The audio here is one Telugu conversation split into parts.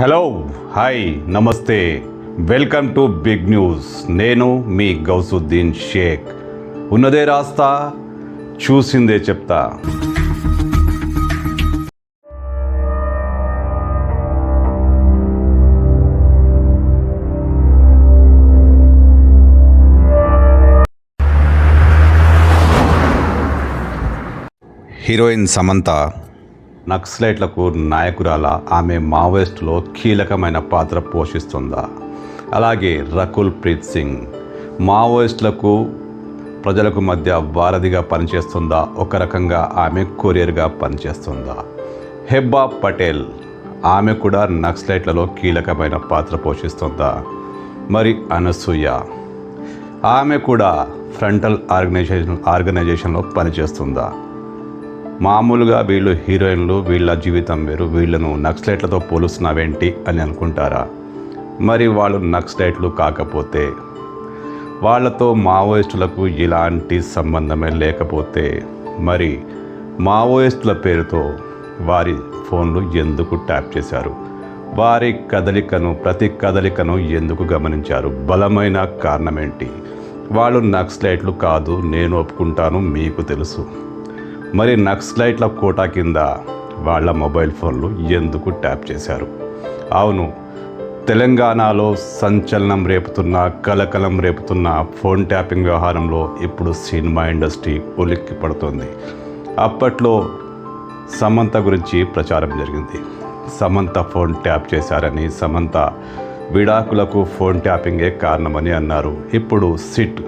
హలో హాయ్ నమస్తే. Welcome to big news. నేను మీ గౌసుద్దీన్ షేక్. ఉన్నదే రాస్తా చూసిందే చెప్తా. హీరోయిన్ సమంత నక్సలైట్లకు నాయకురాల ఆమె మావోయిస్టులో కీలకమైన పాత్ర పోషిస్తుందా? అలాగే రకుల్ ప్రీత్ సింగ్ మావోయిస్టులకు ప్రజలకు మధ్య వారధిగా పనిచేస్తుందా? ఒక రకంగా ఆమె కొరియర్గా పనిచేస్తుందా? హెబ్బా పటేల్ ఆమె కూడా నక్సలైట్లలో కీలకమైన పాత్ర పోషిస్తుందా? మరి అనసూయ ఆమె కూడా ఫ్రంటల్ ఆర్గనైజేషన్ ఆర్గనైజేషన్లో పనిచేస్తుందా? మామూలుగా వీళ్ళు హీరోయిన్లు వీళ్ళ జీవితం వేరు వీళ్ళను నక్సలైట్లతో పోలుస్తున్నావేంటి అని అనుకుంటారా? మరి వాళ్ళు నక్సలైట్లు కాకపోతే వాళ్ళతో మావోయిస్టులకు ఇలాంటి సంబంధమే లేకపోతే మరి మావోయిస్టుల పేరుతో వారి ఫోన్లు ఎందుకు ట్యాప్ చేశారు? వారి కదలికను ప్రతి కదలికను ఎందుకు గమనించారు? బలమైన కారణమేంటి? వాళ్ళు నక్సలైట్లు కాదు నేను ఒప్పుకుంటాను మీకు తెలుసు. మరి నక్సలైట్ల కోటా కింద వాళ్ళ మొబైల్ ఫోన్లు ఎందుకు ట్యాప్ చేశారు? అవును తెలంగాణలో సంచలనం రేపుతున్న కలకలం రేపుతున్న ఫోన్ ట్యాపింగ్ వ్యవహారంలో ఇప్పుడు సినిమా ఇండస్ట్రీ ఉలిక్కి పడుతోంది అప్పట్లో సమంత గురించి ప్రచారం జరిగింది. సమంత ఫోన్ ట్యాప్ చేశారని సమంత విడాకులకు ఫోన్ ట్యాపింగే కారణమని అన్నారు. ఇప్పుడు సిట్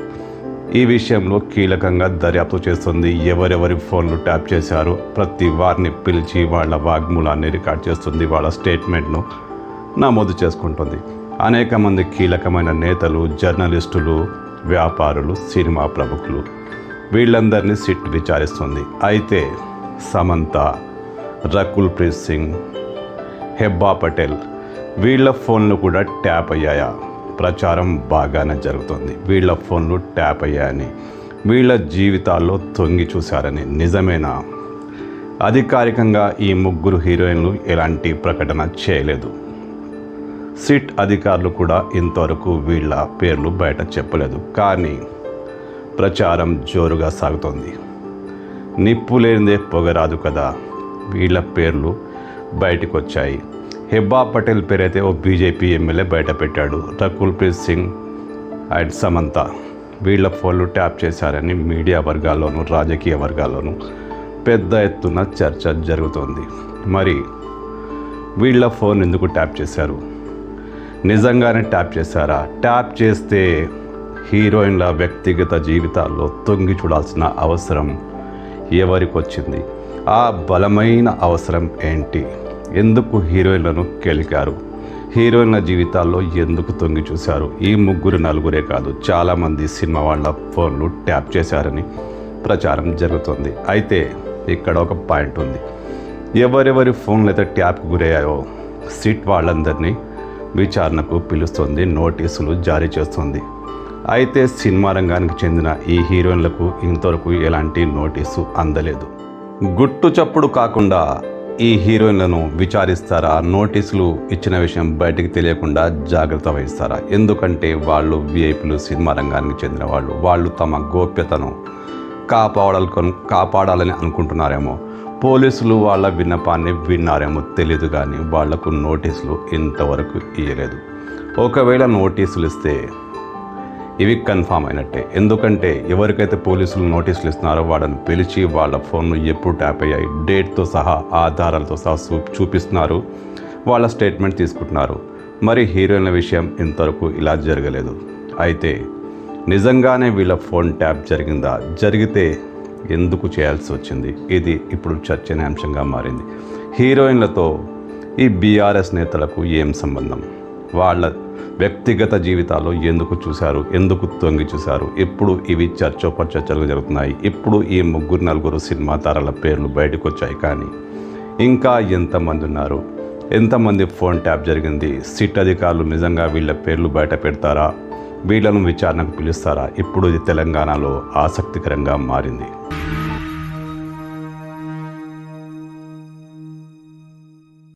ఈ విషయంలో కీలకంగా దర్యాప్తు చేస్తుంది. ఎవరెవరి ఫోన్లు ట్యాప్ చేశారు ప్రతి వారిని పిలిచి వాళ్ళ వాగ్మూలాన్ని రికార్డ్ చేస్తుంది వాళ్ళ స్టేట్మెంట్ను నమోదు చేసుకుంటుంది. అనేక మంది కీలకమైన నేతలు జర్నలిస్టులు వ్యాపారులు సినిమా ప్రముఖులు వీళ్ళందరినీ సిట్ విచారిస్తుంది. అయితే సమంత రకుల్ ప్రీత్ సింగ్ హెబ్బా పటేల్ వీళ్ళ ఫోన్లు కూడా ట్యాప్ అయ్యాయా? ప్రచారం బాగానే జరుగుతుంది. వీళ్ళ ఫోన్లు ట్యాప్ అయ్యాయని వీళ్ళ జీవితాల్లో తొంగి చూశారని నిజమేనా? అధికారికంగా ఈ ముగ్గురు హీరోయిన్లు ఎలాంటి ప్రకటన చేయలేదు. సిట్ అధికారులు కూడా ఇంతవరకు వీళ్ళ పేర్లు బయట చెప్పలేదు. కానీ ప్రచారం జోరుగా సాగుతోంది. నిప్పు లేనిదే పొగరాదు కదా. వీళ్ళ పేర్లు బయటకు వచ్చాయి హెబ్బా పటేల్ పేరైతే ఓ బీజేపీ ఎమ్మెల్యే బయట పెట్టాడు. రకుల్ప్రీత్ సింగ్ అండ్ సమంత వీళ్ళ ఫోన్లు ట్యాప్ చేశారని మీడియా వర్గాల్లోనూ రాజకీయ వర్గాల్లోనూ పెద్ద ఎత్తున చర్చ జరుగుతోంది. మరి వీళ్ళ ఫోన్ ఎందుకు ట్యాప్ చేశారు? నిజంగానే ట్యాప్ చేశారా? ట్యాప్ చేస్తే హీరోయిన్ల వ్యక్తిగత జీవితాల్లో తొంగి చూడాల్సిన అవసరం ఎవరికి వచ్చింది ఆ బలమైన అవసరం ఏంటి? ఎందుకు హీరోయిన్లను కెలికారు? హీరోయిన్ల జీవితాల్లో ఎందుకు తొంగి చూశారు? ఈ ముగ్గురు నలుగురే కాదు చాలామంది సినిమా వాళ్ళ ఫోన్లు ట్యాప్ చేశారని ప్రచారం జరుగుతుంది. అయితే ఇక్కడ ఒక పాయింట్ ఉంది. ఎవరెవరి ఫోన్లు అయితే ట్యాప్కు గురయ్యాయో సిట్ వాళ్ళందరినీ విచారణకు పిలుస్తుంది నోటీసులు జారీ చేస్తుంది. అయితే సినిమా రంగానికి చెందిన ఈ హీరోయిన్లకు ఇంతవరకు ఎలాంటి నోటీసు అందలేదు. గుట్టు చప్పుడు కాకుండా ఈ హీరోయిన్లను విచారిస్తారా? నోటీసులు ఇచ్చిన విషయం బయటికి తెలియకుండా జాగ్రత్త వహిస్తారా? ఎందుకంటే వాళ్ళు విఐపీలు సినిమా రంగానికి చెందిన వాళ్ళు. వాళ్ళు తమ గోప్యతను కాపాడాలను కాపాడాలని అనుకుంటున్నారేమో. పోలీసులు వాళ్ళ విన్నపాన్ని విన్నారేమో తెలియదు కానీ వాళ్ళకు నోటీసులు ఇంతవరకు ఇవ్వలేదు ఒకవేళ నోటీసులు ఇస్తే ఇవి కన్ఫామ్ అయినట్టే. ఎందుకంటే ఎవరికైతే పోలీసులు నోటీసులు ఇస్తున్నారో వాళ్ళని పిలిచి వాళ్ళ ఫోన్ను ఎప్పుడు ట్యాప్ అయ్యాయి డేట్తో సహా ఆధారాలతో సహా చూ చూపిస్తున్నారు వాళ్ళ స్టేట్మెంట్ తీసుకుంటున్నారు. మరి హీరోయిన్ల విషయం ఇంతవరకు ఇలా జరగలేదు. అయితే నిజంగానే వీళ్ళ ఫోన్ ట్యాప్ జరిగిందా? జరిగితే ఎందుకు చేయాల్సి వచ్చింది? ఇది ఇప్పుడు చర్చనీయాంశంగా మారింది. హీరోయిన్లతో ఈ బీఆర్ఎస్ నేతలకు ఏం సంబంధం? వాళ్ళ వ్యక్తిగత జీవితాల్లో ఎందుకు చూశారు? ఎందుకు తొంగి చూశారు? ఇప్పుడు ఇవి చర్చోపచర్చలు జరుగుతున్నాయి? ఇప్పుడు ఈ ముగ్గురు నలుగురు సినిమా తారల పేర్లు బయటకు వచ్చాయి కానీ ఇంకా ఎంతమంది ఉన్నారు? ఎంతమంది ఫోన్ ట్యాప్ జరిగింది? సిట్ అధికారులు నిజంగా వీళ్ళ పేర్లు బయట పెడతారా? వీళ్ళను విచారణకు పిలుస్తారా? ఇప్పుడు ఇది తెలంగాణలో ఆసక్తికరంగా మారింది.